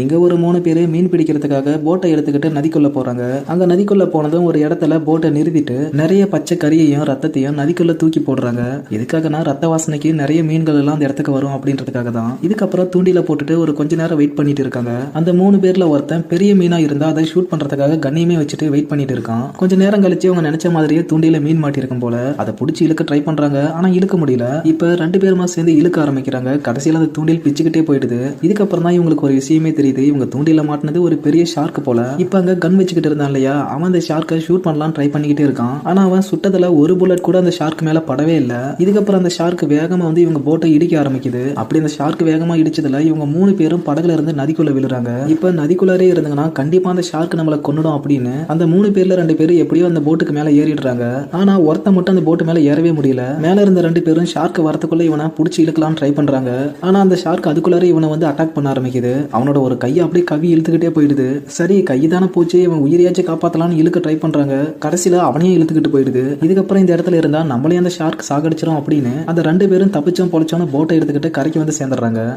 இங்கே ஒரு மூணு பேர் மீன் பிடிக்கிறதுக்காக போட்டை எடுத்துக்கிட்டு நதிக்குள்ளே போகிறாங்க அங்கே நதிக்குள்ளே போனதும் ஒரு இடத்துல போட்டை நிறுத்திட்டு நிறைய பச்சை கறியையும் ரத்தத்தையும் நதிக்குள்ளே தூக்கி போடுறாங்க. இதுக்காகனா ரத்த வாசனைக்கு நிறைய மீன்கள் எல்லாம் அந்த இடத்துக்கு வரும் அப்படின்றதுக்காக தான். இதுக்கப்புறம் தூண்டில போட்டுட்டு ஒரு கொஞ்ச நேரம் வெயிட் பண்ணிட்டு இருக்காங்க. அந்த மூணு பேரில் ஒருத்தன் பெரிய மீனாக இருந்தால் அதை ஷூட் பண்ணுறதுக்காக கண்ணியமே வச்சுட்டு வெயிட் பண்ணிட்டு இருக்கான். கொஞ்சம் நேரம் கழிச்சு அவங்க நினச்ச மாதிரியே தூண்டில மீன் மாட்டிருக்கும் போல. அதை பிடிச்சி இழுக்க ட்ரை பண்ணுறாங்க ஆனால் இழுக்க முடியல. இப்போ ரெண்டு பேருமா சேர்ந்து இழுக்க ஆரம்பிக்கிறாங்க. கடைசியில அந்த தூண்டில் பிச்சுக்கிட்டே போயிடுது. இதுக்கப்புறம் தான் இவங்களுக்கு ஒரு விஷயமே தெரியுது இவங்க தூண்டில மாட்டினது ஒரு பெரிய ஷார்க் போல. இப்ப அங்க கன் வச்சுக்கிட்டு இருந்தான் இல்லையா? அவன் அந்த ஷார்க்கை ஷூட் பண்ணலாம் ட்ரை பண்ணிக்கிட்டே இருக்கான். ஆனா அவன் சுட்டதுல ஒரு புல்லட் கூட அந்த ஷார்க் மேல படவே இல்ல. இதுக்கப்புறம் அந்த ஷார்க் வேகமா வந்து இவங்க போட்டை இடிக்க ஆரம்பிக்குது. அப்படி அந்த ஷார்க் வேகமா இடிச்சதுல இவங்க மூணு பேரும் படகுல இருந்து நதிக்குள்ள விழுறாங்க. இப்ப நதிக்குள்ளாரே இருந்தாங்கன்னா கண்டிப்பா அந்த ஷார்க் நம்மள கொன்னுடும் அப்படின்னு அந்த மூணு பேர்ல ரெண்டு பேரும் எப்படியோ அந்த போட்டுக்கு மேல ஏறிடுறாங்க. ஆனா ஒருத்தன் மட்டும் அந்த போட்டு மேல ஏறவே முடியல. மேல இருந்த ரெண்டு பேரும் ஷார்க் வரத்துக்குள்ள இவனை புடிச்சு இழுக்கலாம் ட்ரை பண்றாங்க. ஆனா அந்த ஷார்க் அதுக்குள்ளாரே இவனை வந்து அட்டாக் பண்ண ஆரம்பிக்குது. அவனோட ஒரு கையை அப்படியே கவி இழுத்துக்கிட்டே போயிடுது. சரி கை தானே போச்சு இவன் உயிரியாச்சும் காப்பாத்தலாம்னு இழுக்க ட்ரை பண்றாங்க. கடைசியில அவனையும் இழுத்துக்கிட்டு போயிடுது. இதுக்கப்புறம் இந்த இடத்துல இருந்தா நம்மளே அந்த ஷார்க் சாகடிச்சிடும் அப்படின்னு அந்த ரெண்டு பேரும் தப்பிச்சோம் பொழைச்சோன்னு போட்டை எடுத்துக்கிட்டு கரைக்கு வந்து சேர்ந்துடுறாங்க.